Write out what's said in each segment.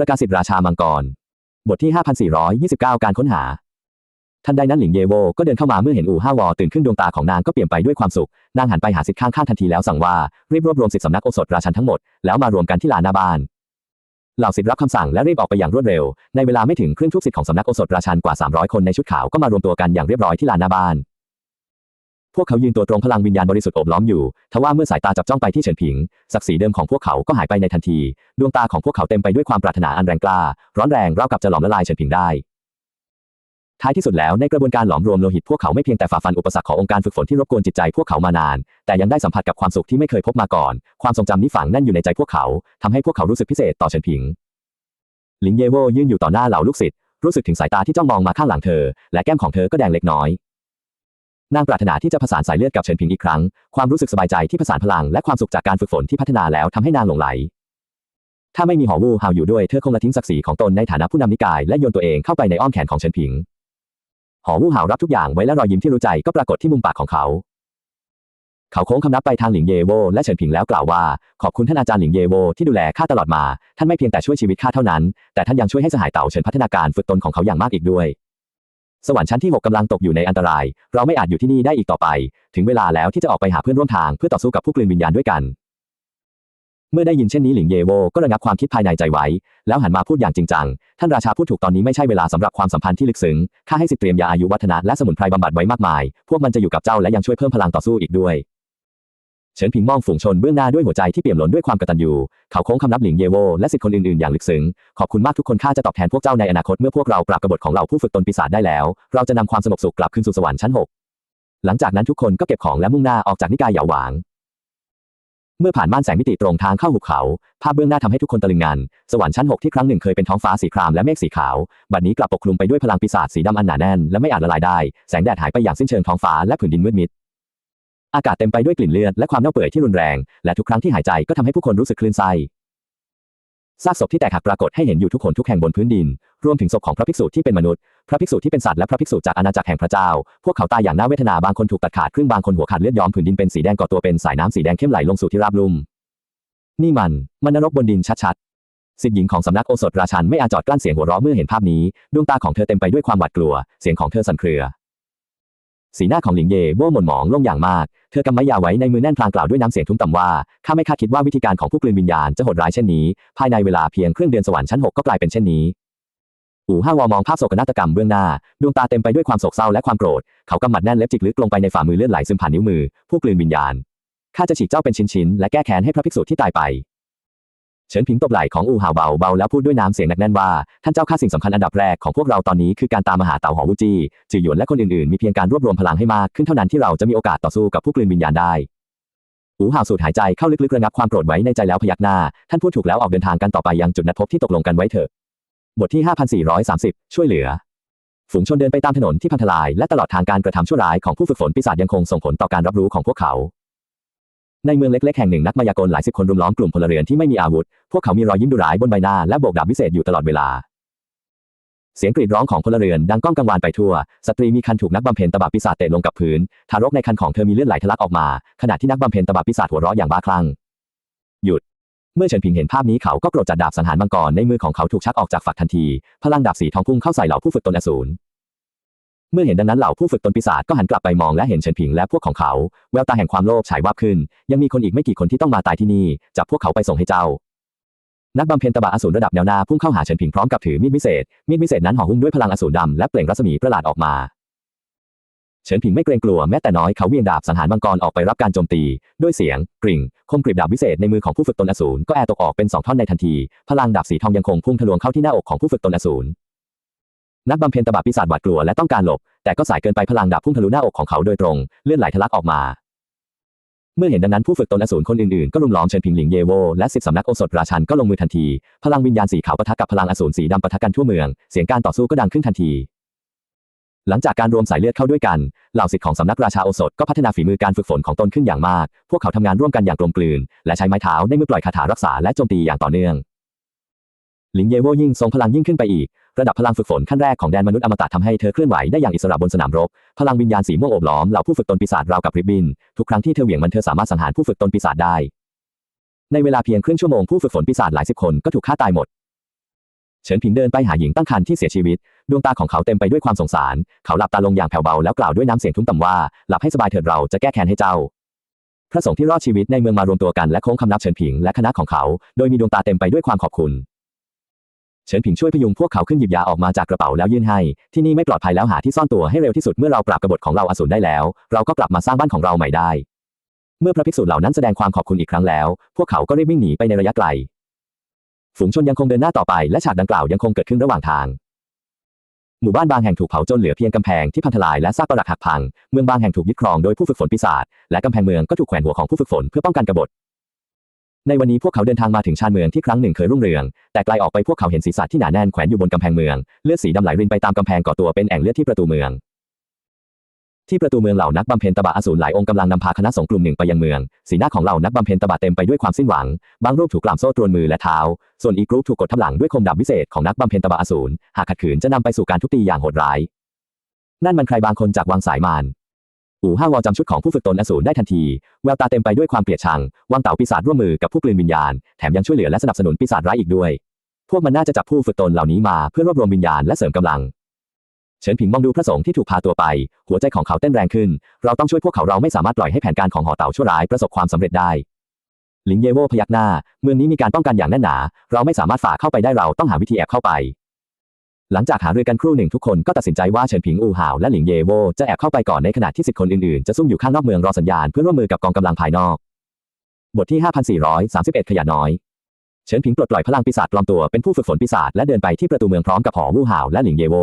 ประกาศสิทราชามังกร บทที่ 5429 การค้นหา ทันใดนั้นหลิงเยโวก็เดินเข้ามาเมื่อเห็นอู่ห้าวอตื่นขึ้นดวงตาของนางก็เปลี่ยนไปด้วยความสุข นางหันไปหาสิทธิ์ข้างๆทันทีแล้วสั่งว่ารีบรวบรวมสิทธิสำนักโอสถราชันทั้งหมดแล้วมารวมกันที่ลานหน้าบ้านเหล่าสิทธิ์รับคำสั่งและรีบออกไปอย่างรวดเร็ว ในเวลาไม่ถึงครึ่งทุกสิทธิ์ของสำนักโอสถราชันกว่า 300 คนในชุดขาวก็มารวมตัวกันอย่างเรียบร้อยที่ลานหน้าบ้าน พวกเขายืนตัวตรงพลังวิญญาณบริสุทธิ์โอบล้อมอยู่ ทว่าเมื่อสายตาจับจ้องไปที่เฉินผิง ศักดิ์ศรีเดิมของพวกเขาก็หายไปในทันที ดวงตาของพวกเขาเต็มไปด้วยความปรารถนาอันแรงกล้า ร้อนแรงราวกับจะหลอมละลายเฉินผิงได้ ท้ายที่สุดแล้วในกระบวนการหลอมรวมโลหิตพวกเขาไม่เพียงแต่ฝ่าฟันอุปสรรคขององค์การฝึกฝนที่รบกวนจิตใจพวกเขามานาน แต่ยังได้สัมผัสกับความสุขที่ไม่เคยพบมาก่อน ความทรงจำนี้ฝังแน่นอยู่ในใจพวกเขาทำให้พวกเขารู้สึกพิเศษต่อเฉินผิง หลิงเยโวยืนอยู่ต่อหน้าเหล่าลูกศิษย์รู้สึกถึงสายตาที่จ้องมองมาข้างหลังเธอ และแก้มของเธอก็แดงเล็กน้อย นางปรารถนาที่จะผสานสายเลือดกับเฉินผิงอีกครั้ง ความรู้สึกสบายใจที่ผสานพลังและความสุขจากการฝึกฝนที่พัฒนาแล้วทำให้นางหลงไหล ถ้าไม่มีหอวูฮาวอยู่ด้วยเธอคงละทิ้งศักดิ์ศรีของตนในฐานะผู้นำนิกายและโยนตัวเองเข้าไปในอ้อมแขนของเฉินผิง หอวูฮาวรับทุกอย่างไว้และรอยยิ้มที่รู้ใจก็ปรากฏที่มุมปากของเขา เขาโค้งคำนับไปทางหลิงเยโวและเฉินผิงแล้วกล่าวว่า ขอบคุณท่านอาจารย์หลิงเยโวที่ดูแลข้าตลอดมา ท่านไม่เพียงแต่ช่วยชีวิตข้าเท่านั้น แต่ท่านยังช่วยให้สหายเต่าเฉินพัฒนาการฝึกตนของเขาอย่างมากอีกด้วย สวรรค์ชั้นที่ 6กำลังตกอยู่ในอันตราย เราไม่อาจอยู่ที่นี่ได้อีกต่อไป ถึงเวลาแล้วที่จะออกไปหาเพื่อนร่วมทางเพื่อต่อสู้กับผู้กลืนวิญญาณด้วยกัน เมื่อได้ยินเช่นนี้หลิงเยโวก็ระงับความคิดภายในใจไว้ แล้วหันมาพูดอย่างจริงจัง ท่านราชาพูดถูกตอนนี้ไม่ใช่เวลาสำหรับความสัมพันธ์ที่ลึกซึ้ง ข้าให้สิทธิเตรียมยาอายุวัฒนะและสมุนไพรบำบัดไว้มากมาย พวกมันจะอยู่กับเจ้าและยังช่วยเพิ่มพลังต่อสู้อีกด้วย เฉินผิงมองฝูงชนเบื้องหน้าด้วยหัวใจที่เปี่ยมล้นด้วยความกตัญญูเขาโค้งคำนับหลิงเยโวและสิทธิ์คนอื่นๆอย่างลึกซึ้งขอบคุณมากทุกคนข้าจะตอบแทนพวกเจ้าในอนาคตเมื่อพวกเราปราบกบฏของเหล่าผู้ฝึกตนปีศาจได้แล้ว เราจะนำความสงบสุขกลับคืนสู่สวรรค์ชั้นหกหลังจากนั้นทุกคนก็เก็บของและมุ่งหน้าออกจากนิกายเหยาหวางเมื่อผ่านม่านแสงมิติตรงทางเข้าหุบเขา ภาพเบื้องหน้าทำให้ทุกคนตะลึงงันสวรรค์ชั้นหกที่ครั้งหนึ่งเคยเป็นท้องฟ้าสีครามและเมฆสีขาว บัดนี้กลับปกคลุมไปด้วยพลังปีศาจสีดำอันหนาแน่นและไม่อาจละลายได้ แสงแดดหายไปอย่างสิ้นเชิงท้องฟ้าและผืนดินมืดมิด อากาศเต็มไปด้วยกลิ่นเลือดและความเน่าเปื่อยที่รุนแรง และทุกครั้งที่หายใจก็ทำให้ผู้คนรู้สึกคลื่นไส้ซากศพที่แตกหักปรากฏให้เห็นอยู่ทุกคนทุกแห่งบนพื้นดิน รวมถึงศพของพระภิกษุที่เป็นมนุษย์ พระภิกษุที่เป็นสัตว์และพระภิกษุจากอาณาจักรแห่งพระเจ้า พวกเขาตายอย่างน่าเวทนา บางคนถูกตัดขาดครึ่ง บางคนหัวขาดเลือดย้อมผืนดินเป็นสีแดงก่อตัวเป็นสายน้ำสีแดงเข้มไหลลงสู่ที่ราบลุ่ม นี่มัน มันนรกบนดินชัดๆ สิทธิหญิงของสำนักโอสถราชันไม่อาจจอดกลั้นเสียงหัวเราะเมื่อเห็นภาพนี้ ดวงตาของเธอเต็มไปด้วยความหวาดกลัว เสียงของเธอสั่นเครือ สีหน้าของหลิงเย่โว่หม่นหมองลงอย่างมาก เธอกำไม้ยาไว้ในมือแน่นพลางกล่าวด้วยน้ำเสียงทุ้มต่ำว่า ข้าไม่คาดคิดว่าวิธีการของผู้กลืนวิญญาณจะโหดร้ายเช่นนี้ ภายในเวลาเพียงครึ่งเดือนสวรรค์ชั้นหกก็กลายเป็นเช่นนี้ อู่ห้าวอมองภาพโศกนาฏกรรมเบื้องหน้า ดวงตาเต็มไปด้วยความโศกเศร้าและความโกรธ เขากำหมัดแน่นเล็บจิกลึกลงไปในฝ่ามือเลือดไหลซึมผ่านนิ้วมือ ผู้กลืนวิญญาณ ข้าจะฉีกเจ้าเป็นชิ้นๆ และแก้แค้นให้พระภิกษุที่ตายไป เฉินผิงตบไหล่ของอู่หาวเบาเบาแล้วพูดด้วยน้ำเสียงหนักแน่นว่า ท่านเจ้าข้าสิ่งสำคัญอันดับแรกของพวกเราตอนนี้คือการตามมาหาเต่าหอวูจีจือหยวนและคนอื่นๆมีเพียงการรวบรวมพลังให้มากขึ้นเท่านั้นที่เราจะมีโอกาสต่อสู้กับผู้กลืนวิญญาณได้อู่หาวสูดหายใจเข้าลึกๆระงับความโกรธไว้ในใจแล้วพยักหน้า ท่านพูดถูกแล้วออกเดินทางกันต่อไปยังจุดนัดพบที่ตกลงกันไว้เถอะบทที่ 5430 ช่วยเหลือ ฝูงชนเดินไปตามถนนที่พังทลายและตลอดทางการกระทำชั่วร้ายของผู้ฝึกฝนปีศาจยังคงส่งผลต่อการรับรู้ของพวกเขา ในเมืองเล็กๆแห่งหนึ่งนักมายากลหลายสิบคนรุมล้อมกลุ่มพลเรือนที่ไม่มีอาวุธ พวกเขามีรอยยิ้มดุร้ายบนใบหน้าและโบกดาบวิเศษอยู่ตลอดเวลา เสียงกรีดร้องของพลเรือนดังก้องกังวานไปทั่ว สตรีมีคันถูกนักบำเพ็ญตบะปีศาจเตะลงกับพื้น ทารกในคันของเธอมีเลือดไหลทะลักออกมา ขณะที่นักบำเพ็ญตบะปีศาจหัวเราะอย่างบ้าคลั่ง หยุด เมื่อเฉินผิงเห็นภาพนี้เขาก็โกรธจัดดาบสังหารมังกรในมือของเขาถูกชักออกจากฝักทันที พลังดาบสีทองพุ่งเข้าใส่เหล่าผู้ฝึกตนอสูร เมื่อเห็นดังนั้นเหล่าผู้ฝึกตนปีศาจก็หันกลับไปมองและเห็นเฉินผิงและพวกของเขา แววตาแห่งความโลภฉายวาบขึ้น ยังมีคนอีกไม่กี่คนที่ต้องมาตายที่นี่ จับพวกเขาไปส่งให้เจ้า นักบำเพ็ญตบะอสูรระดับแนวหน้าพุ่งเข้าหาเฉินผิงพร้อมกับถือมีดวิเศษ มีดวิเศษนั้นห่อหุ้มด้วยพลังอสูรดำและเปล่งรัศมีประหลาดออกมา เฉินผิงไม่เกรงกลัวแม้แต่น้อยเขาเวียงดาบสังหารมังกรออกไปรับการโจมตี ด้วยเสียงกริ่ง คมกริบดาบวิเศษในมือของผู้ฝึกตนอสูรก็แอตกออกเป็นสองท่อนในทันที พลังดาบสีทองยังคงพุ่งทะลวงเข้าที่หน้าอกของผู้ฝึกตนอสูร นักบำเพ็ญตบะปีศาจหวาดกลัวและต้องการหลบ แต่ก็สายเกินไปพลังดาบพุ่งทะลุหน้าอกของเขาโดยตรง เลือดไหลทะลักออกมา เมื่อเห็นดังนั้นผู้ฝึกตนอสูรคนอื่นๆ ก็รุมล้อมเฉินผิงหลิงเยโวและสิทธิสำนักโอสถราชันก็ลงมือทันที พลังวิญญาณสีขาวปะทะกับพลังอสูรสีดำปะทะกันทั่วเมือง เสียงการต่อสู้ก็ดังขึ้นทันที หลังจากการรวมสายเลือดเข้าด้วยกัน เหล่าศิษย์ของสำนักราชาโอสถก็พัฒนาฝีมือการฝึกฝนของตนขึ้นอย่างมาก พวกเขาทำงานร่วมกันอย่างกลมกลืน และใช้ไม้เท้าในมือปล่อยคาถารักษาและโจมตีอย่างต่อเนื่องหลิงเยโวยิ่งทรงพลังยิ่งขึ้นไปอีก ระดับพลังฝึกฝนขั้นแรกของแดนมนุษย์อมตะทำให้เธอเคลื่อนไหวได้อย่างอิสระบนสนามรบ พลังวิญญาณสีม่วงโอบล้อมเหล่าผู้ฝึกตนปีศาจราวกับริบบิน ทุกครั้งที่เธอเหวี่ยงมันเธอสามารถสังหารผู้ฝึกตนปีศาจได้ ในเวลาเพียงครึ่งชั่วโมงผู้ฝึกฝนปีศาจหลายสิบคนก็ถูกฆ่าตายหมด เฉินผิงเดินไปหาหญิงตั้งครรภ์ที่เสียชีวิต ดวงตาของเขาเต็มไปด้วยความสงสาร เขาหลับตาลงอย่างแผ่วเบาแล้วกล่าวด้วยน้ำเสียงทุ้มต่ำว่า หลับให้สบายเถิดเราจะแก้แค้นให้เจ้าพระสงฆ์ที่รอดชีวิตในเมืองมารวมตัวกันและโค้งคำนับเฉินผิงและคณะของเขา โดยมีดวงตาเต็มไปด้วยความขอบคุณ เฉินผิงช่วยพยุงพวกเขาขึ้นหยิบยาออกมาจากกระเป๋าแล้วยื่นให้ ที่นี่ไม่ปลอดภัยแล้วหาที่ซ่อนตัวให้เร็วที่สุดเมื่อเราปราบกบฏของเราอสูรได้แล้ว เราก็กลับมาสร้างบ้านของเราใหม่ได้ เมื่อพระภิกษุเหล่านั้นแสดงความขอบคุณอีกครั้งแล้ว พวกเขาก็รีบวิ่งหนีไปในระยะไกล ฝูงชนยังคงเดินหน้าต่อไปและฉากดังกล่าวยังคงเกิดขึ้นระหว่างทาง หมู่บ้านบางแห่งถูกเผาจนเหลือเพียงกำแพงที่พังทลายและซากปรักหักพัง เมืองบางแห่งถูกยึดครองโดยผู้ฝึกฝนปีศาจ และกำแพงเมืองก็ถูกแขวนหัวของผู้ฝึกฝนเพื่อป้องกันกบฏ ในวันนี้พวกเขาเดินทางมาถึงชานเมืองที่ครั้งหนึ่งเคยรุ่งเรือง แต่ไกลออกไปพวกเขาเห็นศีรษะที่หนาแน่นแขวนอยู่บนกำแพงเมือง เลือดสีดำไหลรินไปตามกำแพงก่อตัวเป็นแอ่งเลือดที่ประตูเมือง ที่ประตูเมืองเหล่านักบำเพ็ญตบะอสูรหลายองค์กำลังนำพาคณะสงฆ์กลุ่มหนึ่งไปยังเมือง สีหน้าของเหล่านักบำเพ็ญตบะเต็มไปด้วยความสิ้นหวัง บางรูปถูกกล่ามโซ่ตรวนมือและเท้า ส่วนอีกรูปถูกกดทับหลังด้วยคมดาบวิเศษของนักบำเพ็ญตบะอสูร หากขัดขืนจะนำไปสู่การทุบตีอย่างโหดร้าย นั่นมันใครบางคนจากวังสายมาร อู่ห้าวอจำชุดของผู้ฝึกตนอสูรได้ทันที แววตาเต็มไปด้วยความเกลียดชังวังเต่าปีศาจร่วมมือกับผู้กลืนวิญญาณ แถมยังช่วยเหลือและสนับสนุนปีศาจร้ายอีกด้วย พวกมันน่าจะจับผู้ฝึกตนเหล่านี้มาเพื่อรวบรวมวิญญาณและเสริมกำลัง เฉินผิงมองดูพระสงฆ์ที่ถูกพาตัวไป หัวใจของเขาเต้นแรงขึ้น เราต้องช่วยพวกเขาเราไม่สามารถปล่อยให้แผนการของหอเต่าชั่วร้ายประสบความสำเร็จได้ หลิงเยโวพยักหน้า เมืองนี้มีการป้องกันอย่างแน่นหนา เราไม่สามารถฝ่าเข้าไปได้เราต้องหาวิธีแอบเข้าไป หลังจากหารือกันครู่หนึ่งทุกคนก็ตัดสินใจว่าเฉินผิงอูห่าวและหลิงเยโวจะแอบเข้าไปก่อนในขณะที่สิทธิ์คนอื่นๆ จะซุ่มอยู่ข้างนอกเมืองรอสัญญาณเพื่อร่วมมือกับกองกำลังภายนอก บทที่ 5431 ขยะน้อย เฉินผิงปลดปล่อยพลังปีศาจปลอมตัวเป็นผู้ฝึกฝนปีศาจและเดินไปที่ประตูเมืองพร้อมกับหอวู่ห่าวและหลิงเยโว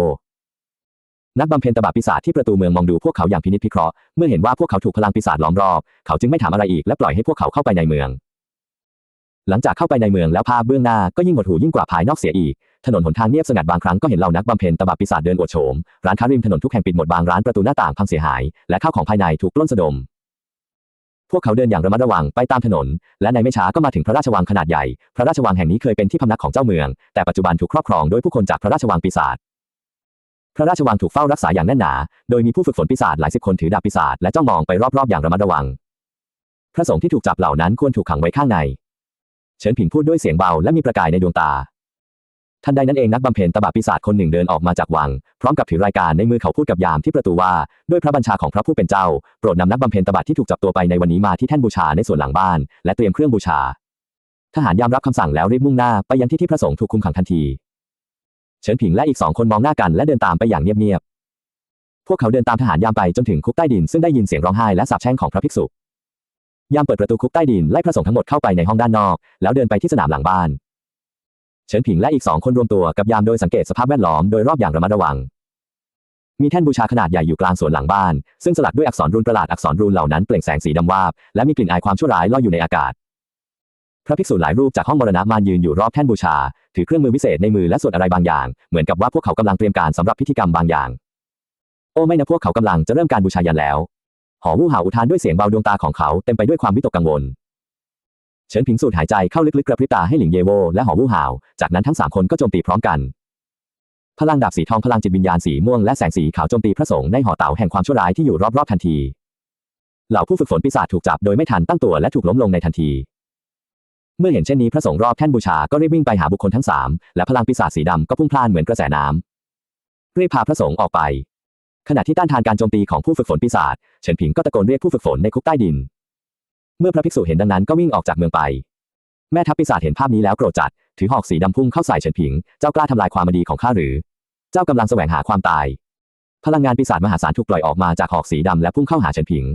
นักบำเพ็ญตบะปีศาจที่ประตูเมืองมองดูพวกเขาอย่างพินิจพิเคราะห์เมื่อเห็นว่าพวกเขาถูกพลังปีศาจล้อมรอบ เขาจึงไม่ถามอะไรอีกและปล่อยให้พวกเขาเข้าไปในเมือง หลังจากเข้าไปในเมืองแล้วภาพเบื้องหน้าก็ยิ่งหดหู่ยิ่งกว่าภายนอกเสียอีกถนนหนทางเงียบสงัดบางครั้งก็เห็นเหล่านักบำเพ็ญตบะปีศาจเดินอวดโฉม ร้านค้าริมถนนทุกแห่งปิดหมดบางร้านประตูหน้าต่างพังเสียหาย และข้าวของภายในถูกปล้นสะดม พวกเขาเดินอย่างระมัดระวังไปตามถนน และในไม่ช้าก็มาถึงพระราชวังขนาดใหญ่ พระราชวังแห่งนี้เคยเป็นที่พำนักของเจ้าเมือง แต่ปัจจุบันถูกครอบครองโดยผู้คนจากพระราชวังปีศาจพระราชวังถูกเฝ้ารักษาอย่างแน่นหนา โดยมีผู้ฝึกฝนปีศาจหลายสิบคนถือดาบปีศาจและจ้องมองไปรอบๆอย่างระมัดระวัง พระสงฆ์ที่ถูกจับเหล่านั้นควรถูกขังไว้ข้างใน เฉินผิงพูดด้วยเสียงเบาและมีประกายในดวงตา ทันใดนั้นเองนักบำเพ็ญตบะปีศาจคนหนึ่งเดินออกมาจากวัง พร้อมกับถือรายการในมือเขาพูดกับยามที่ประตูว่า ด้วยพระบัญชาของพระผู้เป็นเจ้า โปรดนำนักบำเพ็ญตบะที่ถูกจับตัวไปในวันนี้มาที่แท่นบูชาในส่วนหลังบ้าน และเตรียมเครื่องบูชา ทหารยามรับคำสั่งแล้วรีบมุ่งหน้าไปยังที่ที่พระสงฆ์ถูกคุมขังทันที เฉินผิงและอีกสองคนมองหน้ากันและเดินตามไปอย่างเงียบๆ พวกเขาเดินตามทหารยามไปจนถึงคุกใต้ดินซึ่งได้ยินเสียงร้องไห้และสาปแช่งของพระภิกษุ ยามเปิดประตูคุกใต้ดินไล่พระสงฆ์ทั้งหมดเข้าไปในห้องด้านนอก แล้วเดินไปที่สนามหลังบ้าน เฉินผิงและอีกสองคนรวมตัวกับยามโดยสังเกตสภาพแวดล้อมโดยรอบอย่างระมัดระวัง มีแท่นบูชาขนาดใหญ่อยู่กลางสวนหลังบ้าน ซึ่งสลักด้วยอักษรรูนประหลาดอักษรรูนเหล่านั้นเปล่งแสงสีดำวาบและมีกลิ่นอายความชั่วร้ายลอยอยู่ในอากาศ พระภิกษุหลายรูปจากห้องมรณะมารยืนอยู่รอบแท่นบูชา ถือเครื่องมือวิเศษในมือและสวดอะไรบางอย่าง เหมือนกับว่าพวกเขากำลังเตรียมการสำหรับพิธีกรรมบางอย่าง โอ้ไม่นะพวกเขากำลังจะเริ่มการบูชายันแล้วหอวู่หาอุทานด้วยเสียงเบาดวงตาของเขาเต็มไปด้วยความวิตกกังวล เฉินผิงสูดหายใจเข้าลึกๆกระพริบตาให้หลิงเยโวและหอวู่หาว จากนั้นทั้งสามคนก็โจมตีพร้อมกัน พลังดาบสีทองพลังจิตวิญญาณสีม่วงและแสงสีขาวโจมตีพระสงฆ์ในหอเต่าแห่งความชั่วร้ายที่อยู่รอบๆทันที เหล่าผู้ฝึกฝนปีศาจถูกจับโดยไม่ทันตั้งตัวและถูกล้มลงในทันที เมื่อเห็นเช่นนี้พระสงฆ์รอบแท่นบูชาก็รีบวิ่งไปหาบุคคลทั้งสามและพลังปีศาจสีดำก็พุ่งพล่านเหมือนกระแสน้ำรีบพาพระสงฆ์ออกไป ขณะที่ต้านทานการโจมตีของผู้ฝึกฝนปีศาจเฉินผิงก็ตะโกนเรียกผู้ฝึกฝนในคุกใต้ดิน เมื่อพระภิกษุเห็นดังนั้นก็วิ่งออกจากเมืองไป แม่ทัพปีศาจเห็นภาพนี้แล้วโกรธจัด ถือหอกสีดำพุ่งเข้าใส่เฉินผิง เจ้ากล้าทำลายความดีของข้าหรือ เจ้ากำลังแสวงหาความตาย พลังงานปีศาจมหาศาลถูกปล่อยออกมาจากหอกสีดำและพุ่งเข้าหาเฉินผิง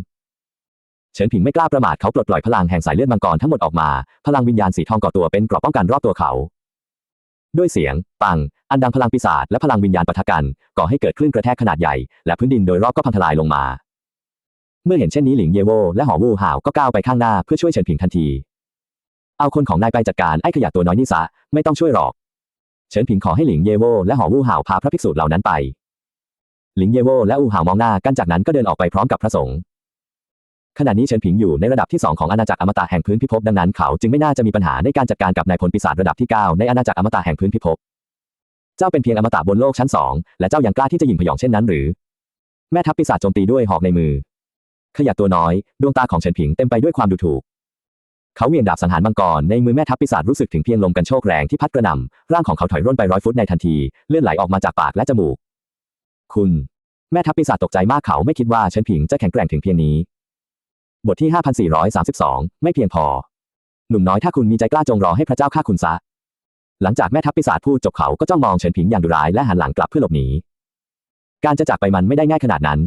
เฉินผิงไม่กล้าประมาทเขาปลดปล่อยพลังแห่งสายเลือดมังกรทั้งหมดออกมา พลังวิญญาณสีทองก่อตัวเป็นเกราะป้องกันรอบตัวเขา ด้วยเสียง ปัง อันดังพลังปีศาจและพลังวิญญาณปะทะกัน ก่อให้เกิดคลื่นกระแทกขนาดใหญ่ และพื้นดินโดยรอบก็พังทลายลงมา เมื่อเห็นเช่นนี้หลิงเยโวและหอวู่หาวก็ก้าวไปข้างหน้าเพื่อช่วยเฉินผิงทันที เอาคนของนายไปจัดการไอ้ขยะตัวน้อยนี่ซะไม่ต้องช่วยหรอก เฉินผิงขอให้หลิงเยโวและหอวู่หาวพาพระภิกษุเหล่านั้นไป หลิงเยโวและอู่หาวมองหน้ากันจากนั้นก็เดินออกไปพร้อมกับพระสงฆ์ ขณะนี้เฉินผิงอยู่ในระดับที่2ของอาณาจักรอมตะแห่งพื้นพิภพดังนั้นเขาจึงไม่น่าจะมีปัญหาในการจัดการกับนายพลปีศาจระดับที่ 9 ในอาณาจักรอมตะแห่งพื้นพิภพ เจ้าเป็นเพียงอมตะบนโลกชั้นสองและเจ้ายังกล้าที่จะยิงพยองเช่นนั้นหรือ แม่ทัพปีศาจโจมตีด้วยหอกในมือ ขยับตัวน้อย ดวงตาของเฉินผิงเต็มไปด้วยความดูถูก เขาเวียงดาบสังหารมังกรในมือแม่ทัพปีศาจรู้สึกถึงเพียงลมกันโชกแรงที่พัดกระหน่ำร่างของเขาถอยร่นไปร้อยฟุตในทันที เลือดไหลออกมาจากปากและจมูก คุณ แม่ทัพปีศาจตกใจมากเขาไม่คิดว่าเฉินผิงจะแข็งแกร่งถึงเพียงนี้ บทที่ 5432 ไม่เพียงพอ หนุ่มน้อยถ้าคุณมีใจกล้าจงรอให้พระเจ้าฆ่าคุณซะ หลังจากแม่ทัพปีศาจพูดจบเขาก็จ้องมองเฉินผิงอย่างดุร้ายและหันหลังกลับเพื่อหลบหนี การจะจากไปมันไม่ได้ง่ายขนาดนั้น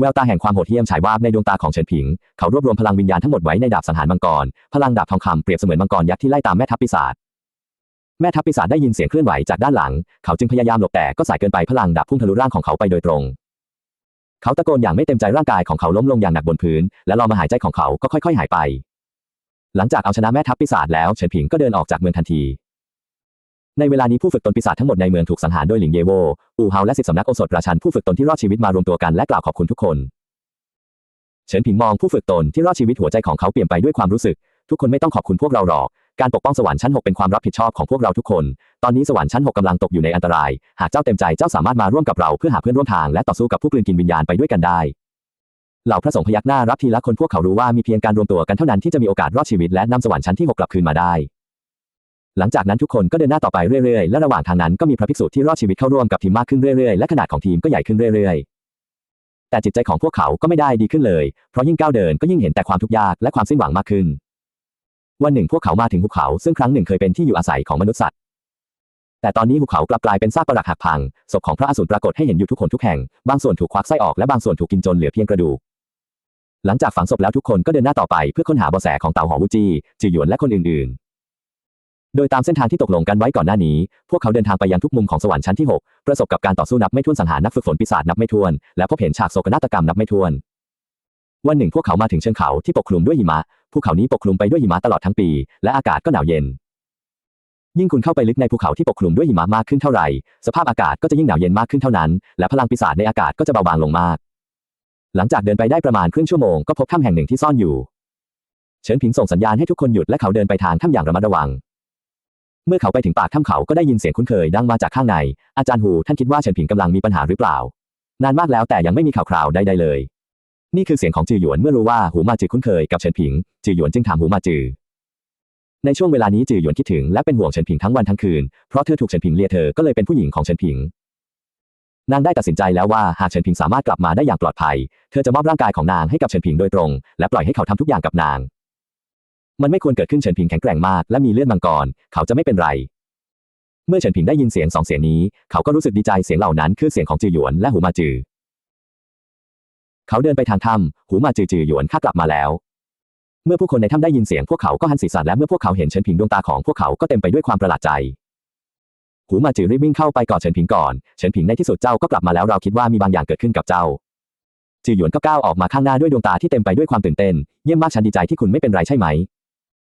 แววตาแห่งความโหดเหี้ยมฉายวาบในดวงตาของเฉินผิง เขารวบรวมพลังวิญญาณทั้งหมดไว้ในดาบสังหารมังกร พลังดาบทองคำเปรียบเสมือนมังกรยักษ์ที่ไล่ตามแม่ทัพปีศาจ แม่ทัพปีศาจได้ยินเสียงเคลื่อนไหวจากด้านหลัง เขาจึงพยายามหลบแต่ก็สายเกินไปพลังดาบพุ่งทะลุร่างของเขาไปโดยตรง เขาตะโกนอย่างไม่เต็มใจร่างกายของเขาล้มลงอย่างหนักบนพื้น และลมหายใจของเขาก็ค่อยๆ หายไป หลังจากเอาชนะแม่ทัพปีศาจแล้วเฉินผิงก็เดินออกจากเมืองทันที ในเวลานี้ผู้ฝึกตนปีศาจทั้งหมดในเมืองถูกสังหารโดยหลิงเยโว อูเฮาและสิทธิสำนักโอสถราชันผู้ฝึกตนที่รอดชีวิตมารวมตัวกันและกล่าวขอบคุณทุกคน เฉินผิงมองผู้ฝึกตนที่รอดชีวิตหัวใจของเขาเปลี่ยนไปด้วยความรู้สึก ทุกคนไม่ต้องขอบคุณพวกเราหรอก การปกป้องสวรรค์ชั้น6เป็นความรับผิดชอบของพวกเราทุกคน ตอนนี้สวรรค์ชั้น6กำลังตกอยู่ในอันตราย หากเจ้าเต็มใจเจ้าสามารถมาร่วมกับเราเพื่อหาเพื่อนร่วมทางและต่อสู้กับผู้กลืนกินวิญญาณไปด้วยกันได้เหล่าพระสงฆ์พยักหน้ารับทีละคนพวกเขารู้ว่ามีเพียงการรวมตัวกันเท่านั้นที่จะมีโอกาสรอดชีวิตและนำสวรรค์ชั้นที่ 6 กลับคืนมาได้ หลังจากนั้นทุกคนก็เดินหน้าต่อไปเรื่อยๆ และระหว่างทางนั้นก็มีพระภิกษุที่รอดชีวิตเข้าร่วมกับทีมมากขึ้นเรื่อยๆ และขนาดของทีมก็ใหญ่ขึ้นเรื่อยๆ แต่จิตใจของพวกเขาก็ไม่ได้ดีขึ้นเลย เพราะยิ่งก้าวเดินก็ยิ่งเห็นแต่ความทุกข์ยากและความสิ้นหวังมากขึ้น วันหนึ่งพวกเขามาถึงภูเขาซึ่งครั้งหนึ่งเคยเป็นที่อยู่อาศัยของมนุษย์สัตว์ แต่ตอนนี้ภูเขากลับกลายเป็นซากปรักหักพัง ศพของพระอสูรปรากฏให้เห็นอยู่ทุกคนทุกแห่ง บางส่วนถูกควักไส้ออกและบางส่วนถูกกินจนเหลือเพียงกระดูกหลังจากฝังศพแล้วทุกคนก็เดินหน้าต่อไปเพื่อค้นหาเบาะแสของเต่าหอวูจีจือหยวนและคนอื่นๆ โดยตามเส้นทางที่ตกลงกันไว้ก่อนหน้านี้ พวกเขาเดินทางไปยังทุกมุมของสวรรค์ชั้นที่ 6 ประสบกับการต่อสู้นับไม่ถ้วนสังหารนักฝึกฝนปีศาจนับไม่ถ้วน และพบเห็นฉากโศกนาฏกรรมนับไม่ถ้วน วันหนึ่งพวกเขามาถึงเชิงเขาที่ปกคลุมด้วยหิมะ ภูเขานี้ปกคลุมไปด้วยหิมะตลอดทั้งปี และอากาศก็หนาวเย็น ยิ่งคุณเข้าไปลึกในภูเขาที่ปกคลุมด้วยหิมะมากขึ้นเท่าไหร่ สภาพอากาศก็จะยิ่งหนาวเย็นมากขึ้นเท่านั้น และพลังปีศาจในอากาศก็จะเบาบางลงมาก หลังจากเดินไปได้ประมาณครึ่งชั่วโมงก็พบถ้ำแห่งหนึ่งที่ซ่อนอยู่ เฉินผิงส่งสัญญาณให้ทุกคนหยุดและเขาเดินไปทางถ้ำอย่างระมัดระวัง เมื่อเขาไปถึงปากถ้ำเขาก็ได้ยินเสียงคุ้นเคยดังมาจากข้างใน อาจารย์หูท่านคิดว่าเฉินผิงกำลังมีปัญหาหรือเปล่า นานมากแล้วแต่ยังไม่มีข่าวคราวใดๆเลย นี่คือเสียงของจือหยวนเมื่อรู้ว่าหูมาจือคุ้นเคยกับเฉินผิง จือหยวนจึงถามหูมาจือ ในช่วงเวลานี้จือหยวนคิดถึงและเป็นห่วงเฉินผิงทั้งวันทั้งคืน เพราะเธอถูกเฉินผิงเลียเธอ ก็เลยเป็นผู้หญิงของเฉินผิง นางได้ตัดสินใจแล้วว่าหากเฉินผิงสามารถกลับมาได้อย่างปลอดภัย เธอจะมอบร่างกายของนางให้กับเฉินผิงโดยตรง และปล่อยให้เขาทำทุกอย่างกับนาง มันไม่ควรเกิดขึ้นเฉินผิงแข็งแกร่งมากและมีเลือดมังกร เขาจะไม่เป็นไร เมื่อเฉินผิงได้ยินเสียงสองเสียงนี้ เขาก็รู้สึกดีใจเสียงเหล่านั้นคือเสียงของจือหยวนและหูมาจือ เขาเดินไปทางถ้ำหูมาจือจือหยวนข้ากลับมาแล้ว เมื่อผู้คนในถ้ำได้ยินเสียงพวกเขาก็หันศีรษะและเมื่อพวกเขาเห็นเฉินผิงดวงตาของพวกเขาก็เต็มไปด้วยความประหลาดใจหูมาจือรีบวิ่งเข้าไปกอดเฉินผิงก่อน เฉินผิงในที่สุดเจ้าก็กลับมาแล้วเราคิดว่ามีบางอย่างเกิดขึ้นกับเจ้า จือหยวนก็ก้าวออกมาข้างหน้าด้วยดวงตาที่เต็มไปด้วยความตื่นเต้น เยี่ยมมากฉันดีใจที่คุณไม่เป็นไรใช่ไหม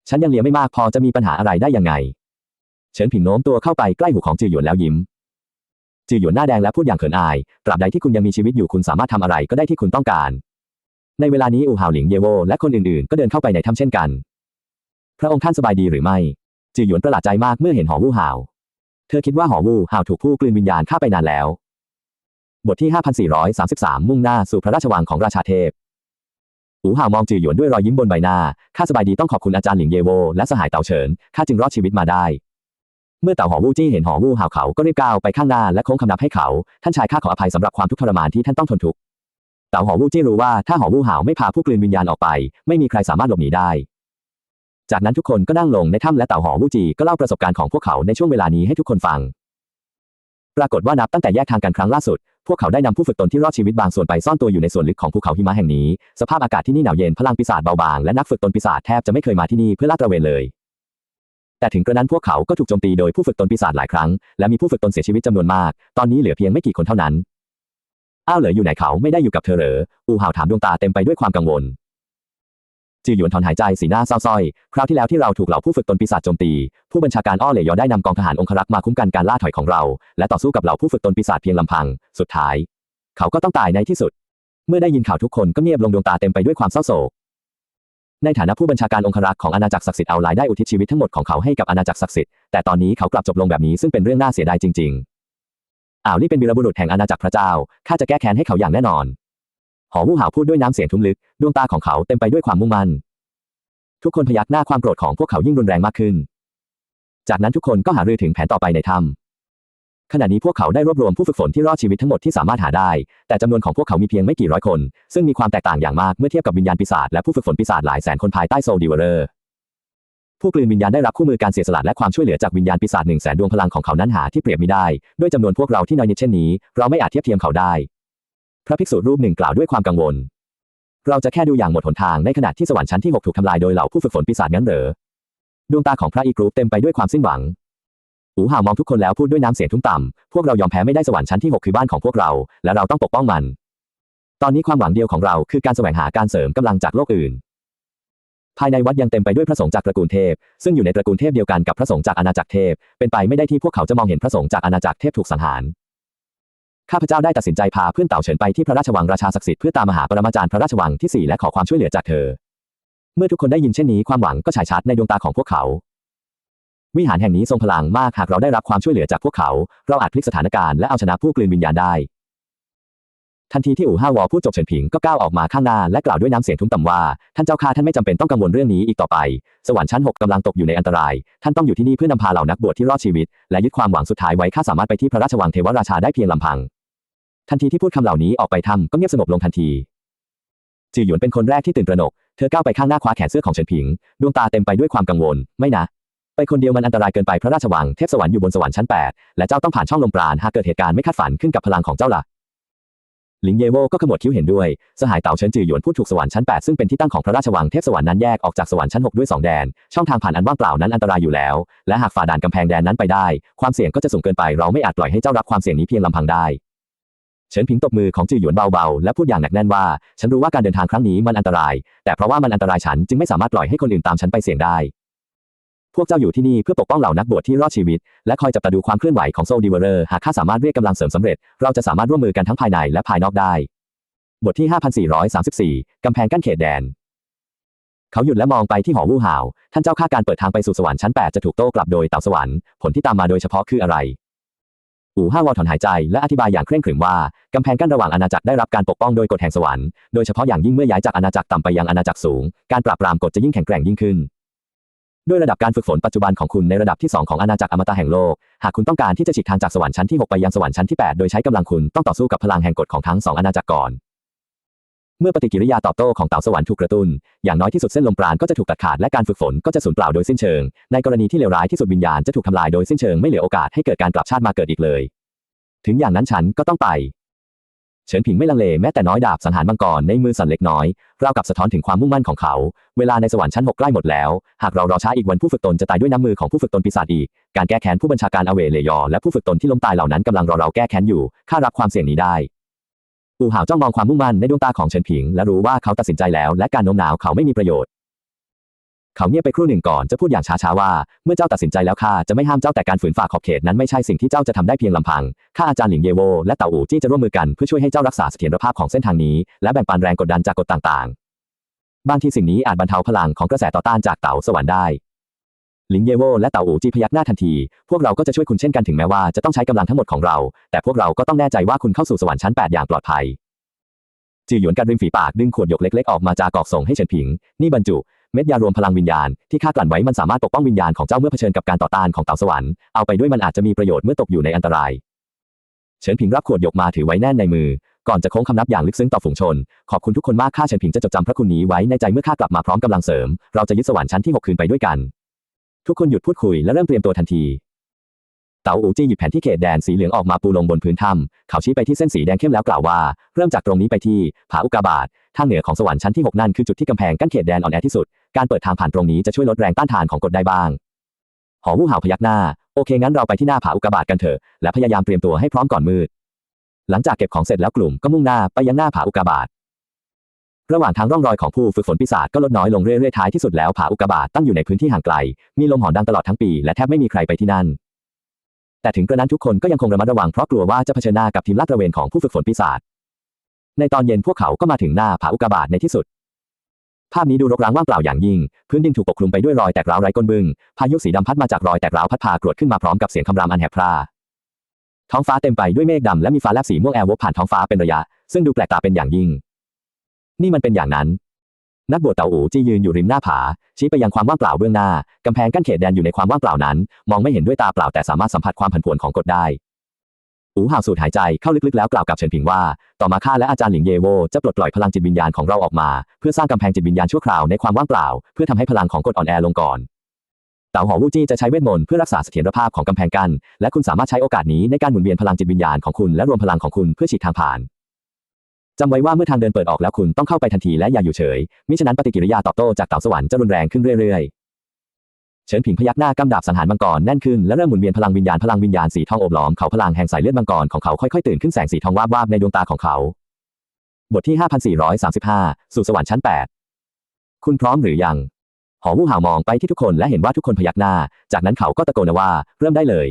ฉันยังเลี้ยงไม่มากพอจะมีปัญหาอะไรได้ยังไง เฉินผิงโน้มตัวเข้าไปใกล้หูของจือหยวนแล้วยิ้ม จือหยวนหน้าแดงและพูดอย่างเขินอาย ตราบใดที่คุณยังมีชีวิตอยู่คุณสามารถทำอะไรก็ได้ที่คุณต้องการ ในเวลานี้อู่หาวหลิงเยโวและคนอื่นๆ ก็เดินเข้าไปในถ้ำเช่นกัน พระองค์ท่านสบายดีหรือไม่ จือหยวนประหลาดใจมากเมื่อเห็นหอวู่หาว เธอคิดว่าหอวู่หาวถูกผู้กลืนวิญญาณฆ่าไปนานแล้ว บทที่ 5433 มุ่งหน้าสู่พระราชวังของราชาเทพ หูห่าวมองจือหยวนด้วยรอยยิ้มบนใบหน้า ข้าสบายดีต้องขอบคุณอาจารย์หลิงเยโวและสหายเต่าเฉิน ข้าจึงรอดชีวิตมาได้ เมื่อเต่าหอวู้จี้เห็นหอวู้ห่าวเขาก็รีบก้าวไปข้างหน้าและโค้งคำนับให้เขา ท่านชายข้าขออภัยสำหรับความทุกข์ทรมานที่ท่านต้องทนทุกข์ เต่าหอวู้จี้รู้ว่าถ้าหอวู้ห่าวไม่พาผู้กลืนวิญญาณออกไป ไม่มีใครสามารถหลบหนีได้ จากนั้นทุกคนก็นั่งลงในถ้ำและเต่าหอวู้จีก็เล่าประสบการณ์ของพวกเขาในช่วงเวลานี้ให้ทุกคนฟัง ปรากฏว่านับตั้งแต่แยกทางกันครั้งล่าสุด พวกเขาได้นำผู้ฝึกตนที่รอดชีวิตบางส่วนไปซ่อนตัวอยู่ในส่วนลึกของภูเขาหิมะแห่งนี้ สภาพอากาศที่นี่หนาวเย็นพลังปีศาจเบาบางและนักฝึกตนปีศาจแทบจะไม่เคยมาที่นี่เพื่อลาดตระเวนเลย แต่ถึงกระนั้นพวกเขาก็ถูกโจมตีโดยผู้ฝึกตนปีศาจหลายครั้ง และมีผู้ฝึกตนเสียชีวิตจำนวนมาก ตอนนี้เหลือเพียงไม่กี่คนเท่านั้น อ้าวเหลืออยู่ไหนเขาไม่ได้อยู่กับเธอเหรอ อูห่าวถามดวงตาเต็มไปด้วยความกังวล จือหยวนถอนหายใจสีหน้าเศร้าส้อย คราวที่แล้วที่เราถูกเหล่าผู้ฝึกตนปีศาจโจมตี ผู้บัญชาการอ้อเหลยยอได้นำกองทหารองครักษ์มาคุ้มกันการล่าถอยของเรา และต่อสู้กับเหล่าผู้ฝึกตนปีศาจเพียงลำพัง สุดท้าย เขาก็ต้องตายในที่สุด เมื่อได้ยินข่าวทุกคนก็เงียบลงดวงตาเต็มไปด้วยความเศร้าโศก ในฐานะผู้บัญชาการองครักษ์ของอาณาจักรศักดิ์สิทธิ์เอาลายได้อุทิศชีวิตทั้งหมดของเขาให้กับอาณาจักรศักดิ์สิทธิ์ แต่ตอนนี้เขากลับจบลงแบบนี้ซึ่งเป็นเรื่องน่าเสียดายจริง ๆ อ่าวลี่เป็นวีรบุรุษแห่งอาณาจักรพระเจ้า ข้าจะแก้แค้นให้เขาอย่างแน่นอน หอวู่หาวพูดด้วยน้ำเสียงทุ้มลึก ดวงตาของเขาเต็มไปด้วยความมุ่งมั่น ทุกคนพยักหน้าความโกรธของพวกเขายิ่งรุนแรงมากขึ้น จากนั้นทุกคนก็หารือถึงแผนต่อไปในถ้ำขณะนี้พวกเขาได้รวบรวมผู้ฝึกฝนที่รอดชีวิตทั้งหมดที่สามารถหาได้ แต่จำนวนของพวกเขามีเพียงไม่กี่ร้อยคน ซึ่งมีความแตกต่างอย่างมากเมื่อเทียบกับวิญญาณปีศาจและผู้ฝึกฝนปีศาจหลายแสนคนภายใต้โซลดิเวอร์ผู้กลืนวิญญาณได้รับคู่มือการเสียสละและความช่วยเหลือจากวิญญาณปีศาจหนึ่งแสนดวงพลังของเขานั้นหาที่เปรียบมิได้ ด้วยจำนวนพวกเราที่น้อยนิดเช่นนี้ เราไม่อาจเทียบเทียมเขาได้ พระภิกษุรูปหนึ่งกล่าวด้วยความกังวล เราจะแค่ดูอย่างหมดหนทางในขณะที่สวรรค์ชั้นที่หกถูกทำลายโดยเหล่าผู้ฝึกฝนปีศาจงั้นเหรอดวงตาของพระอีกรูปเต็มไปด้วยความสิ้นหวังหูห่ามองทุกคนแล้วพูดด้วยน้ำเสียงทุ้มต่ำ พวกเรายอมแพ้ไม่ได้สวรรค์ชั้นที่หกคือบ้านของพวกเรา และเราต้องปกป้องมัน ตอนนี้ความหวังเดียวของเราคือการแสวงหาการเสริมกำลังจากโลกอื่น ภายในวัดยังเต็มไปด้วยพระสงฆ์จากตระกูลเทพ ซึ่งอยู่ในตระกูลเทพเดียวกันกับพระสงฆ์จากอาณาจักรเทพ เป็นไปไม่ได้ที่พวกเขาจะมองเห็นพระสงฆ์จากอาณาจักรเทพถูกสังหาร ข้าพเจ้าได้ตัดสินใจพาเพื่อนเต่าเฉินไปที่พระราชวังราชาศักดิ์สิทธิ์เพื่อตามมหาปรมาจารย์พระราชวังที่สี่และขอความช่วยเหลือจากเธอ เมื่อทุกคนได้ยินเช่นนี้ความหวังก็ฉายชัดในดวงตาของพวกเขา วิหารแห่งนี้ทรงพลังมากหากเราได้รับความช่วยเหลือจากพวกเขา เราอาจพลิกสถานการณ์และเอาชนะผู้กลืนวิญญาณได้ ทันทีที่อู่ห้าวอพูดจบเฉินผิงก็ก้าวออกมาข้างหน้าและกล่าวด้วยน้ำเสียงทุ้มต่ำว่าท่านเจ้าข้าท่านไม่จำเป็นต้องกังวลเรื่องนี้อีกต่อไป สวรรค์ชั้นหกกำลังตกอยู่ในอันตราย ท่านต้องอยู่ที่นี่เพื่อนำพาเหล่านักบวชที่รอดชีวิต และยึดความหวังสุดท้ายไว้ข้าสามารถไปที่พระราชวังเทวราชาได้เพียงลำพัง ทันทีที่พูดคำเหล่านี้ออกไปทำก็เงียบสงบลงทันที จือหยวนเป็นคนแรกที่ตื่นตระหนก เธอก้าวไปข้างหน้าคว้าแขนเสื้อของเฉินผิง ดวงตาเต็มไปด้วยความกังวล ไม่นะ ไปคนเดียวมันอันตรายเกินไปพระราชวังเทพสวรรค์อยู่บนสวรรค์ชั้น 8 และเจ้าต้องผ่านช่องลมปราณหากเกิดเหตุการณ์ไม่คาดฝันขึ้นกับพลังของเจ้าล่ะหลิงเยโวก็ขมวดคิ้วเห็นด้วย สหายเต่าเฉินจือหยวนพูดถูกสวรรค์ชั้น 8 ซึ่งเป็นที่ตั้งของพระราชวังเทพสวรรค์นั้นแยกออกจากสวรรค์ชั้น 6 ด้วย 2 แดน ช่องทางผ่านอันว่างเปล่านั้นอันตรายอยู่แล้ว และหากฝ่าด่านกำแพงแดนนั้นไปได้ ความเสี่ยงก็จะสูงเกินไป เราไม่อาจปล่อยให้เจ้ารับความเสี่ยงนี้เพียงลำพังได้ เฉินผิงตบมือของจือหยวนเบาๆ และพูดอย่างหนักแน่นว่า ฉันรู้ว่าการเดินทางครั้งนี้มันอันตราย แต่เพราะว่ามันอันตรายฉันจึงไม่สามารถปล่อยให้คนอื่นตามฉันไปเสี่ยงได้ พวกเจ้าอยู่ที่นี่เพื่อปกป้องเหล่านักบวชที่รอดชีวิต และคอยจับตาดูความเคลื่อนไหวของโซลดิเวอร์หากข้าสามารถเรียกกำลังเสริมสำเร็จ เราจะสามารถร่วมมือกันทั้งภายในและภายนอกได้ บทที่ 5434 กำแพงกั้นเขตแดน เขาหยุดและมองไปที่หอวู่ห่าว ท่านเจ้าข้าการเปิดทางไปสู่สวรรค์ชั้น 8 จะถูกโต้กลับโดยเต่าสวรรค์ ผลที่ตามมาโดยเฉพาะคืออะไร อู่ห้าวอถอนหายใจและอธิบายอย่างเคร่งขรึมว่ากำแพงกั้นระหว่างอาณาจักรได้รับการปกป้องโดยกฎแห่งสวรรค์โดยเฉพาะอย่างยิ่งเมื่อย้ายจากอาณาจักรต่ำไปยังอาณาจักรสูง การปราบปรามกฎจะยิ่งแข็งแกร่งยิ่งขึ้นด้วยระดับการฝึกฝนปัจจุบันของคุณในระดับที่ 2 ของอาณาจักรอมตะแห่งโลก หากคุณต้องการที่จะฉีกทางจากสวรรค์ชั้นที่ 6 ไปยังสวรรค์ชั้นที่ 8 โดยใช้กำลังคุณต้องต่อสู้กับพลังแห่งกฎของทั้งสองอาณาจักรก่อน เมื่อปฏิกิริยาตอบโต้ของเต่าสวรรค์ถูกกระตุ้น อย่างน้อยที่สุดเส้นลมปราณก็จะถูกตัดขาดและการฝึกฝนก็จะสูญเปล่าโดยสิ้นเชิง ในกรณีที่เลวร้ายที่สุดวิญญาณจะถูกทำลายโดยสิ้นเชิงไม่เหลือโอกาสให้เกิดการกลับชาติมาเกิดอีกเลย ถึงอย่างนั้นฉันก็ต้องไป เฉินผิงไม่ลังเลแม้แต่น้อยดาบสังหารมังกรในมือสั่นเล็กน้อยราวกับสะท้อนถึงความมุ่งมั่นของเขา เวลาในสวรรค์ชั้นหกใกล้หมดแล้ว หากเรารอช้าอีกวันผู้ฝึกตนจะตายด้วยน้ำมือของผู้ฝึกตนปีศาจอีก การแก้แค้นผู้บัญชาการอเวเลยอและผู้ฝึกตนที่ล้มตายเหล่านั้นกำลังรอเราแก้แค้นอยู่ข้ารับความเสี่ยงนี้ได้ อู่หาวจ้องมองความมุ่งมั่นในดวงตาของเฉินผิง และรู้ว่าเขาตัดสินใจแล้ว และการโน้มน้าวเขาไม่มีประโยชน์ เขาเงียบไปครู่หนึ่งก่อนจะพูดอย่างช้าๆว่า เมื่อเจ้าตัดสินใจแล้วข้าจะไม่ห้ามเจ้าแต่การฝืนฝ่าขอบเขตนั้นไม่ใช่สิ่งที่เจ้าจะทำได้เพียงลำพังข้าอาจารย์หลิงเยโวและเต่าอู่จี้จะร่วมมือกันเพื่อช่วยให้เจ้ารักษาเสถียรภาพของเส้นทางนี้ และแบ่งปันแรงกดดันจากกฎต่างๆบางทีสิ่งนี้อาจบรรเทาพลังของกระแสต่อต้านจากเต่าสวรรค์ได้ หลิงเยโวและเต่าอูจีพยักหน้าทันที พวกเราก็จะช่วยคุณเช่นกันถึงแม้ว่าจะต้องใช้กำลังทั้งหมดของเรา แต่พวกเราก็ต้องแน่ใจว่าคุณเข้าสู่สวรรค์ชั้น 8 อย่างปลอดภัย จือหยวนกัดริมฝีปากดึงขวดหยกเล็กๆออกมาจากกอกส่งให้เฉินผิง นี่บรรจุ เม็ดยารวมพลังวิญญาณที่ข้ากลั่นไว้มันสามารถปกป้องวิญญาณของเจ้าเมื่อเผชิญกับการต่อต้านของเต่าสวรรค์ เอาไปด้วยมันอาจจะมีประโยชน์เมื่อตกอยู่ในอันตราย เฉินผิงรับขวดหยกมาถือไว้แน่นในมือ ก่อนจะโค้งคำนับอย่างลึกซึ้งต่อฝูงชน ขอบคุณทุกคนมากข้าเฉินผิงจะจดจำพระคุณนี้ไว้ในใจเมื่อข้ากลับมาพร้อมกำลังเสริม เราจะยึดสวรรค์ชั้นที่หกคืนไปด้วยกัน ทุกคนหยุดพูดคุยและเริ่มเตรียมตัวทันที เต๋าอูจี้หยิบแผนที่เขตแดนสีเหลืองออกมาปูลงบนพื้นถ้ำเขาชี้ไปที่เส้นสีแดงเข้มแล้วกล่าวว่าเริ่มจากตรงนี้ไปที่ผาอุกาบาตทางเหนือของสวรรค์ชั้นที่ 6 นั่นคือจุดที่กำแพงกั้นเขตแดนอ่อนแอที่สุด การเปิดทางผ่านตรงนี้จะช่วยลดแรงต้านทานของกฎได้บ้าง หอวู่ห่าวพยักหน้า โอเคงั้นเราไปที่หน้าผาอุกาบาตกันเถอะ และพยายามเตรียมตัวให้พร้อมก่อนมืด หลังจากเก็บของเสร็จแล้วกลุ่มก็มุ่งหน้าไปยังหน้าผาอุกาบาต ระหว่างทางร่องรอยของผู้ฝึกฝนปีศาจก็ลดน้อยลงเรื่อยๆท้ายที่สุดแล้วผาอุกาบาตตั้งอยู่ในพื้นที่ห่างไกล มีลมหอนดังตลอดทั้งปีและแทบไม่มีใครไปที่นั่น แต่ถึงกระนั้นทุกคนก็ยังคงระมัดระวังเพราะกลัวว่าจะเผชิญหน้ากับทีมลาดตระเวนของผู้ฝึกฝนปีศาจในตอนเย็นพวกเขาก็มาถึงหน้าผาอุกาบาตในที่สุด ภาพนี้ดูรกร้างว่างเปล่าอย่างยิ่ง พื้นดินถูกปกคลุมไปด้วยรอยแตกร้าวไร้ก้นบึ้งพายุสีดำพัดมาจากรอยแตกร้าวพัดพากรวดขึ้นมาพร้อมกับเสียงคำรามอันแหบพร่าท้องฟ้าเต็มไปด้วยเมฆดำและมีฟ้าแลบสีม่วงแอร์วบผ่านท้องฟ้าเป็นระยะ ซึ่งดูแปลกตาเป็นอย่างยิ่ง นี่มันเป็นอย่างนั้น นักบวชเต่าอูจี้ยืนอยู่ริมหน้าผา ชี้ไปยังความว่างเปล่าเบื้องหน้ากำแพงกั้นเขตแดนอยู่ในความว่างเปล่านั้น มองไม่เห็นด้วยตาเปล่าแต่สามารถสัมผัสความผันผวนของกฎได้ อูห่าวสูดหายใจเข้าลึกๆแล้วกล่าวกับเฉินผิงว่า ต่อมาข้าและอาจารย์หลิงเยโวจะปลดปล่อยพลังจิตวิญญาณของเราออกมา เพื่อสร้างกำแพงจิตวิญญาณชั่วคราวในความว่างเปล่า เพื่อทำให้พลังของกฎอ่อนแอลงก่อนเต่าหอวูจี้จะใช้เวทมนต์เพื่อรักษาเสถียรภาพของกำแพงกั้นและคุณสามารถใช้โอกาสนี้ในการหมุนเวียนพลังจิตวิญญาณของคุณและรวมพลังของคุณเพื่อฉีกทางผ่าน จำไว้ว่าเมื่อทางเดินเปิดออกแล้วคุณต้องเข้าไปทันทีและอย่าอยู่เฉย มิฉะนั้นปฏิกิริยาตอบโต้จากเต่าสวรรค์จะรุนแรงขึ้นเรื่อยๆ เฉินผิงพยักหน้ากำดาบสังหารมังกรแน่นขึ้นและเริ่มหมุนเวียนพลังวิญญาณพลังวิญญาณสีทองโอบล้อมเขาพลังแห่งสายเลือดมังกรของเขาค่อยๆตื่นขึ้นแสงสีทองวาบวาบในดวงตาของเขา บทที่ 5435 สู่สวรรค์ชั้น 8 คุณพร้อมหรือยัง หอวู่ห่าวมองไปที่ทุกคนและเห็นว่าทุกคนพยักหน้า จากนั้นเขาก็ตะโกนว่า เริ่มได้เลย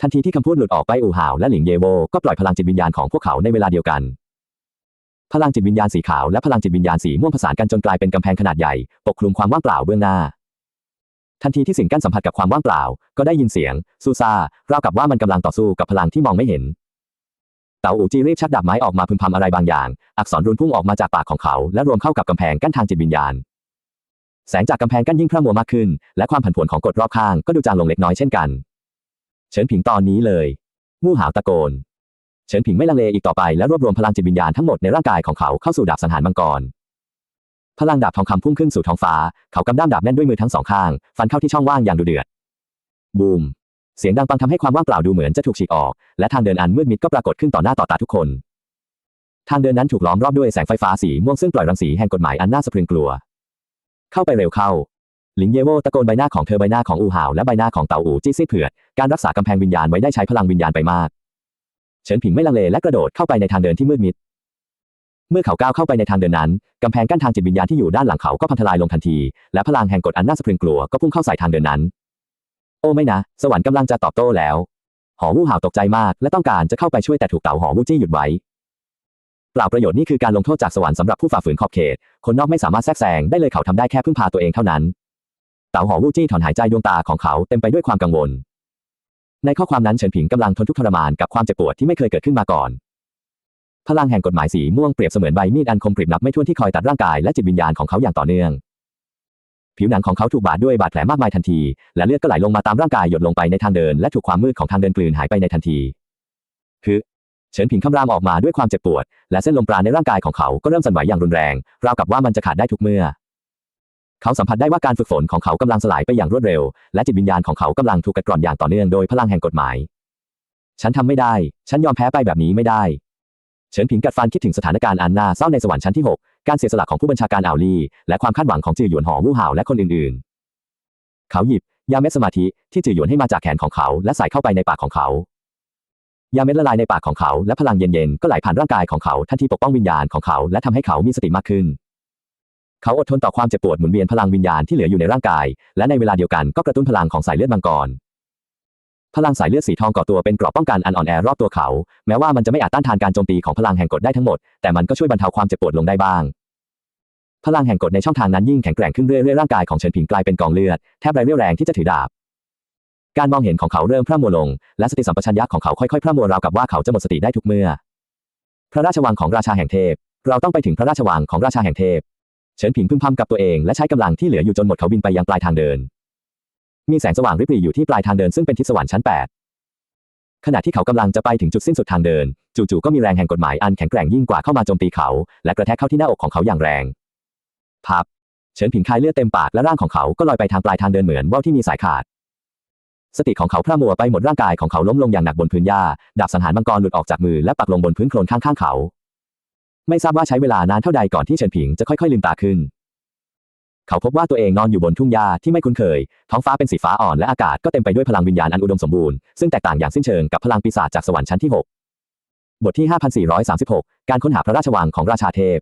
ทันทีที่คำพูดหลุดออกไปอู่ห่าวและหลิงเยโวก็ปล่อยพลังจิตวิญญาณของพวกเขาในเวลาเดียวกัน พลังจิตวิญญาณสีขาวและพลังจิตวิญญาณสีม่วงผสานกันจนกลายเป็นกำแพงขนาดใหญ่ ปกคลุมความว่างเปล่าเบื้องหน้า ทันทีที่สิ่งกั้นสัมผัสกับความว่างเปล่า ก็ได้ยินเสียงซูซาราวกับว่ามันกำลังต่อสู้กับพลังที่มองไม่เห็นเต๋าอูจีรีบชักดาบไม้ออกมาพึมพำอะไรบางอย่าง อักษรรุนพุ่งออกมาจากปากของเขา และรวมเข้ากับกำแพงกั้นทางจิตวิญญาณ แสงจากกำแพงกั้นยิ่งพร่ามัวมากขึ้น และความผันผวนของกฎรอบข้างก็ดูจางลงเล็กน้อยเช่นกัน เฉินผิงตอนนี้เลยมู่หาวตะโกน เฉินผิงไม่ลังเลอีกต่อไปและรวบรวมพลังจิตวิญญาณทั้งหมดในร่างกายของเขาเข้าสู่ดาบสังหารมังกร พลังดาบทองคำพุ่งขึ้นสู่ท้องฟ้า เขากำด้ามดาบแน่นด้วยมือทั้งสองข้าง ฟันเข้าที่ช่องว่างอย่างดุเดือด บูม เสียงดังปังทำให้ความว่างเปล่าดูเหมือนจะถูกฉีกออก และทางเดินอันมืดมิดก็ปรากฏขึ้นต่อหน้าต่อตาทุกคน ทางเดินนั้นถูกล้อมรอบด้วยแสงไฟฟ้าสีม่วงซึ่งปล่อยรังสีแห่งกฎหมายอันน่าสะพรึงกลัว เข้าไปเร็วเข้าหลิงเยโวตะโกนใบหน้าของเธอใบหน้าของอูห่าวและใบหน้าของเต่าอูจี้ซีดเผือดการรักษากำแพงวิญญาณไว้ได้ใช้พลังวิญญาณไปมาก เฉินผิงไม่ลังเลและกระโดดเข้าไปในทางเดินที่มืดมิด เมื่อเขาก้าวเข้าไปในทางเดินนั้น กำแพงกั้นทางจิตวิญญาณที่อยู่ด้านหลังเขาก็พังทลายลงทันที และพลังแห่งกฎอันน่าสะพรึงกลัวก็พุ่งเข้าใส่ทางเดินนั้น โอ้ไม่นะ สวรรค์กำลังจะตอบโต้แล้ว หอวู่ห่าวตกใจมาก และต้องการจะเข้าไปช่วยแต่ถูกเต่าหอวู่จี้หยุดไว้เปล่าประโยชน์นี่คือการลงโทษจากสวรรค์สำหรับผู้ฝ่าฝืนขอบเขต คนนอกไม่สามารถแทรกแซงได้เลยเขาทำได้แค่พึ่งพาตัวเองเท่านั้น เต่าหอวู่จี้ถอนหายใจดวงตาของเขาเต็มไปด้วยความกังวล ในข้อความนั้นเฉินผิงกำลังทนทุกข์ทรมานกับความเจ็บปวดที่ไม่เคยเกิดขึ้นมาก่อน พลังแห่งกฎหมายสีม่วงเปรียบเสมือนใบมีดอันคมกริบนับไม่ถ้วนที่คอยตัดร่างกายและจิตวิญญาณของเขาอย่างต่อเนื่อง ผิวหนังของเขาถูกบาดด้วยบาดแผลมากมายทันที และเลือดก็ไหลลงมาตามร่างกายหยดลงไปในทางเดินและถูกความมืดของทางเดินกลืนหายไปในทันที คือเฉินผิงคำรามออกมาด้วยความเจ็บปวด และเส้นลมปราณในร่างกายของเขาก็เริ่มสั่นไหวอย่างรุนแรง ราวกับว่ามันจะขาดได้ทุกเมื่อ เขาสัมผัสได้ว่าการฝึกฝนของเขากำลังสลายไปอย่างรวดเร็ว และจิตวิญญาณของเขากำลังถูกกัดกร่อนอย่างต่อเนื่องโดยพลังแห่งกฎหมาย ฉันทำไม่ได้ ฉันยอมแพ้ไปแบบนี้ไม่ได้ เฉินผิงกัดฟันคิดถึงสถานการณ์อันน่าเศร้าในสวรรค์ชั้นที่ 6 การเสียสละของผู้บัญชาการอ่าวลี่และความคาดหวังของจือหยวนหอวู่ห่าวและคนอื่นๆ เขาหยิบยาเม็ดสมาธิที่จือหยวนให้มาจากแขนของเขาและใส่เข้าไปในปากของเขายาเม็ดละลายในปากของเขาและพลังเย็นๆก็ไหลผ่านร่างกายของเขาทันทีปกป้องวิญญาณของเขาและทำให้เขามีสติมากขึ้น เขาอดทนต่อความเจ็บปวดหมุนเวียนพลังวิญญาณที่เหลืออยู่ในร่างกาย และในเวลาเดียวกันก็กระตุ้นพลังของสายเลือดมังกร พลังสายเลือดสีทองก่อตัวเป็นเกราะป้องกันอันอ่อนแอรอบตัวเขา แม้ว่ามันจะไม่อาจต้านทานการโจมตีของพลังแห่งกฎได้ทั้งหมด แต่มันก็ช่วยบรรเทาความเจ็บปวดลงได้บ้าง พลังแห่งกฎในช่องทางนั้นยิ่งแข็งแกร่งขึ้นเรื่อยๆร่างกายของเฉินผิงกลายเป็นกองเลือดแทบไร้เรี่ยวแรงที่จะถือดาบการมองเห็นของเขาเริ่มพร่ามัวลง และสติสัมปชัญญะของเขาค่อยๆพร่ามัวราวกับว่าเขาจะหมดสติได้ทุกเมื่อ พระราชวังของราชาแห่งเทพ เราต้องไปถึงพระราชวังของราชาแห่งเทพ เฉินผิงพึมพำกับตัวเองและใช้กำลังที่เหลืออยู่จนหมดเขาบินไปยังปลายทางเดิน มีแสงสว่างริบหรี่อยู่ที่ปลายทางเดินซึ่งเป็นทิศสวรรค์ชั้น8ขณะที่เขากำลังจะไปถึงจุดสิ้นสุดทางเดิน จู่ๆก็มีแรงแห่งกฎหมายอันแข็งแกร่งยิ่งกว่าเข้ามาโจมตีเขา และกระแทกเข้าที่หน้าอกของเขาอย่างแรงพับเฉินผิงคายเลือดเต็มปากและร่างของเขาก็ลอยไปทางปลายทางเดินเหมือนว่าวที่มีสายขาด สติของเขาพร่ามัวไปหมดร่างกายของเขาล้มลงอย่างหนักบนพื้นหญ้าดาบสังหารมังกรหลุดออกจากมือและปักลงบนพื้นโคลนข้างๆเขา ไม่ทราบว่าใช้เวลานานเท่าใดก่อนที่เฉินผิงจะค่อยๆลืมตาขึ้น เขาพบว่าตัวเองนอนอยู่บนทุ่งหญ้าที่ไม่คุ้นเคย ท้องฟ้าเป็นสีฟ้าอ่อนและอากาศก็เต็มไปด้วยพลังวิญญาณอันอุดมสมบูรณ์ ซึ่งแตกต่างอย่างสิ้นเชิงกับพลังปีศาจจากสวรรค์ชั้นที่ 6 บทที่ 5436 การค้นหาพระราชวังของราชาเทพ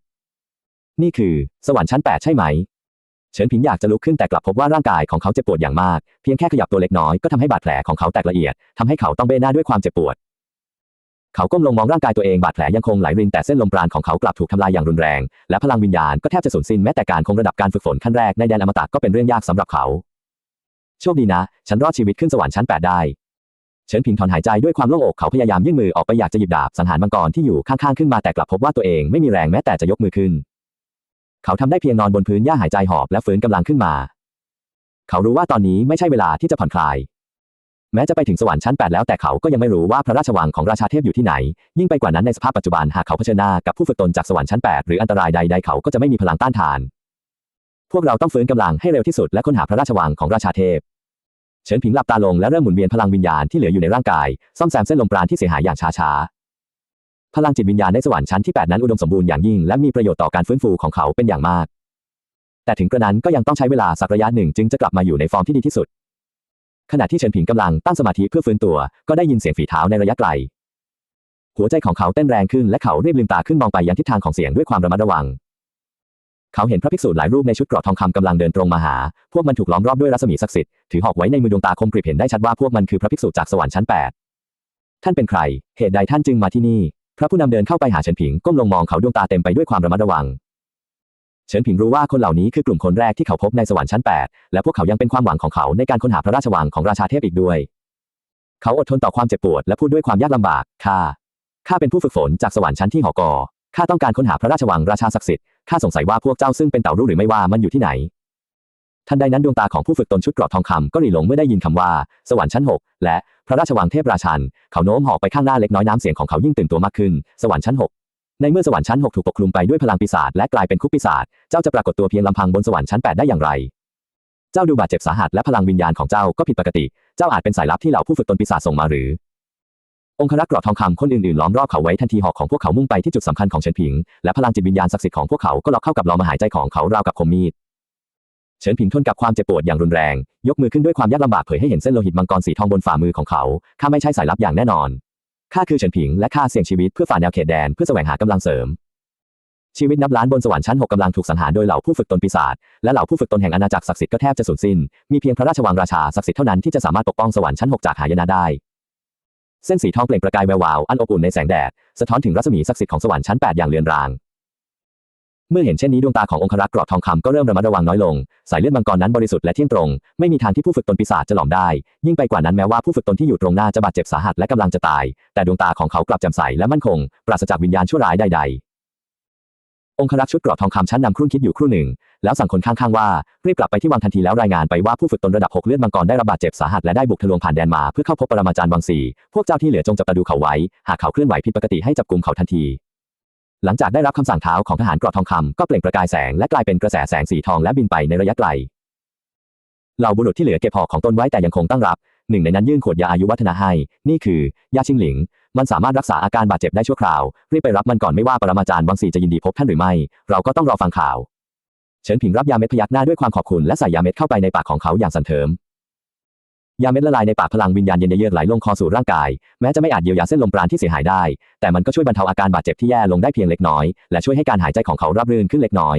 นี่คือ สวรรค์ชั้น 8 ใช่ไหม เฉินผิงอยากจะลุกขึ้นแต่กลับพบว่าร่างกายของเขาเจ็บปวดอย่างมาก เพียงแค่ขยับตัวเล็กน้อยก็ทำให้บาดแผลของเขาแตกละเอียดทำให้เขาต้องเบ้หน้าด้วยความเจ็บปวด เขาก้มลงมองร่างกายตัวเองบาดแผลยังคงไหลรินแต่เส้นลมปราณของเขากลับถูกทำลายอย่างรุนแรง และพลังวิญญาณก็แทบจะสูญสิ้นแม้แต่การคงระดับการฝึกฝนขั้นแรกในแดนอมตะก็เป็นเรื่องยากสำหรับเขาโชคดีนะ ฉันรอดชีวิตขึ้นสวรรค์ชั้น 8 ได้ เฉินผิงถอนหายใจด้วยความโล่งอกเขาพยายามยื่นมือออกไปอยากจะหยิบดาบสังหารมังกรที่อยู่ข้างๆขึ้นมาแต่กลับพบว่าตัวเองไม่มีแรงแม้แต่จะยกมือขึ้น เขาทำได้เพียงนอนบนพื้นหญ้าหายใจหอบและฟื้นกำลังขึ้นมา เขารู้ว่าตอนนี้ไม่ใช่เวลาที่จะผ่อนคลาย แม้จะไปถึงสวรรค์ชั้น 8 แล้วแต่เขาก็ยังไม่รู้ว่าพระราชวังของราชาเทพอยู่ที่ไหน ยิ่งไปกว่านั้นในสภาพปัจจุบันหากเขาเผชิญหน้ากับผู้ฝึกตนจากสวรรค์ชั้น 8 หรืออันตรายใดๆเขาก็จะไม่มีพลังต้านทาน พวกเราต้องฟื้นกำลังให้เร็วที่สุดและค้นหาพระราชวังของราชาเทพ เฉินผิงหลับตาลงและเริ่มหมุนเวียนพลังวิญญาณที่เหลืออยู่ในร่างกายซ่อมแซมเส้นลมปราณที่เสียหายอย่างช้าๆพลังจิตวิญญาณในสวรรค์ชั้นที่ 8 นั้นอุดมสมบูรณ์อย่างยิ่งและมีประโยชน์ต่อการฟื้นฟูของเขาเป็นอย่างมาก แต่ถึงกระนั้นก็ยังต้องใช้เวลาสักระยะหนึ่งจึงจะกลับมาอยู่ในฟอร์มที่ดีที่สุด ขณะที่เฉินผิงกำลังตั้งสมาธิเพื่อฟื้นตัว ก็ได้ยินเสียงฝีเท้าในระยะไกล หัวใจของเขาเต้นแรงขึ้นและเขารีบลืมตาขึ้นมองไปยังทิศทางของเสียงด้วยความระมัดระวัง เขาเห็นพระภิกษุหลายรูปในชุดเกราะทองคำกำลังเดินตรงมาหา พวกมันถูกล้อมรอบด้วยรัศมีศักดิ์สิทธิ์ ถือหอกไว้ในมือดวงตาคมกริบเห็นได้ชัดว่าพวกมันคือพระภิกษุจากสวรรค์ชั้น 8 ท่านเป็นใคร เหตุใดท่านจึงมาที่นี่ พระผู้นำเดินเข้าไปหาเฉินผิงก้มลงมองเขาดวงตาเต็มไปด้วยความระมัดระวัง เฉินผิงรู้ว่าคนเหล่านี้คือกลุ่มคนแรกที่เขาพบในสวรรค์ชั้น 8 และพวกเขายังเป็นความหวังของเขาในการค้นหาพระราชวังของราชาเทพอีกด้วย เขาอดทนต่อความเจ็บปวดและพูดด้วยความยากลำบาก ข้า ข้าเป็นผู้ฝึกฝนจากสวรรค์ชั้นที่หอกอข้าต้องการค้นหาพระราชวังราชาศักดิ์สิทธิ์ ข้าสงสัยว่าพวกเจ้าซึ่งเป็นเต่ารู้หรือไม่ว่ามันอยู่ที่ไหน ทันใดนั้นดวงตาของผู้ฝึกตนชุดเกราะทองคำก็หลีหลงเมื่อได้ยินคำว่า สวรรค์ชั้น 6 และพระราชวังเทพราชัน เขาโน้มหอกไปข้างหน้าเล็กน้อยน้ำเสียงของเขายิ่งตื่นตัวมากขึ้น สวรรค์ชั้น6 ในเมื่อสวรรค์ชั้น 6 ถูกปกคลุมไปด้วยพลังปีศาจและกลายเป็นคุกปีศาจ เจ้าจะปรากฏตัวเพียงลำพังบนสวรรค์ชั้น 8 ได้อย่างไร เจ้าดูบาดเจ็บสาหัสและพลังวิญญาณของเจ้าก็ผิดปกติ เจ้าอาจเป็นสายลับที่เหล่าผู้ฝึกตนปีศาจส่งมาหรือ องครักษ์กราะทองคำคนอื่นๆล้อมรอบเขาไว้ทันทีหอกของพวกเขามุ่งไปที่จุดสำคัญของเฉินผิง และพลังจิตวิญญาณศักดิ์สิทธิ์ของพวกเขาก็ล็อกเข้ากับลมหายใจของเขาราวกับคมมีดเฉินผิงทนกับความเจ็บปวดอย่างรุนแรง ยกมือขึ้นด้วยความยากลำบากเผยให้เห็นเส้นโลหิตมังกรสีทองบนฝ่ามือของเขาข้าไม่ใช่สายลับอย่างแน่นอน ข้าคือเฉินผิงและข้าเสี่ยงชีวิตเพื่อฝ่าแนวเขตแดนเพื่อแสวงหากำลังเสริม ชีวิตนับล้านบนสวรรค์ชั้นหกกำลังถูกสังหารโดยเหล่าผู้ฝึกตนปีศาจและเหล่าผู้ฝึกตนแห่งอาณาจักรศักดิ์สิทธิ์ก็แทบจะสูญสิ้นมีเพียงพระราชวังราชาศักดิ์สิทธิ์เท่านั้นที่จะสามารถปกป้องสวรรค์ชั้นหกจากหายนะได้เส้นสีทองเปล่งประกายแวววาวอันอบอุ่นในแสงแดดสะท้อนถึงรัศมีศักดิ์สิทธิ์ของสวรรค์ชั้นแปดอย่างเลือนราง มื่อเห็นเช่นนี้ดวงตาขององครักษ์กราะทองคำก็เริ่มระมัดระวังน้อยลง สายเลือดมังกรนั้นบริสุทธิ์และเที่ยงตรง ไม่มีทางที่ผู้ฝึกตนปีศาจจะหลอมได้ ยิ่งไปกว่านั้นแม้ว่าผู้ฝึกตนที่อยู่ตรงหน้าจะบาดเจ็บสาหัสและกำลังจะตาย แต่ดวงตาของเขากลับแจ่มใสและมั่นคง ปราศจากวิญญาณชั่วร้ายใด ๆองครักษ์ชุดกราะทองคำชั้นนำครุ่นคิดอยู่ครู่หนึ่ง แล้วสั่งคนข้างๆว่า รีบกลับไปที่วังทันทีแล้วรายงานไปว่าผู้ฝึกตนระดับหกเลือดมังกรได้รับบาดเจ็บสาหัสและได้บุกทะลวงผ่านแดนมาเพื่อเข้าพบปรมาจารย์วังสีพวกเจ้าที่เหลือจงจับตาดูเขาไว้ หากเขาเคลื่อนไหวผิดปกติให้จับกุมเขาทันที หลังจากได้รับคำสั่งเท้าของทหารกราะทองคำก็เปล่งประกายแสงและกลายเป็นกระแสแสงสีทองและบินไปในระยะไกล เหล่าบุรุษที่เหลือเก็บหอกของตนไว้แต่ยังคงตั้งรับ หนึ่งในนั้นยื่นขวดยาอายุวัฒนะให้ นี่คือยาชิงหลิง มันสามารถรักษาอาการบาดเจ็บได้ชั่วคราว รีบไปรับมันก่อนไม่ว่าปรมาจารย์วังสีจะยินดีพบท่านหรือไม่ เราก็ต้องรอฟังข่าว เฉินผิงรับยาเม็ดพยักหน้าด้วยความขอบคุณและใส่ยาเม็ดเข้าไปในปากของเขาอย่างสันเทิม ยาเม็ดละลายในปากพลังวิญญาณเย็นเยือกไหลลงคอสู่ร่างกาย แม้จะไม่อาจเยียวยาเส้นลมปราณที่เสียหายได้ แต่มันก็ช่วยบรรเทาอาการบาดเจ็บที่แย่ลงได้เพียงเล็กน้อย และช่วยให้การหายใจของเขาราบรื่นขึ้นเล็กน้อย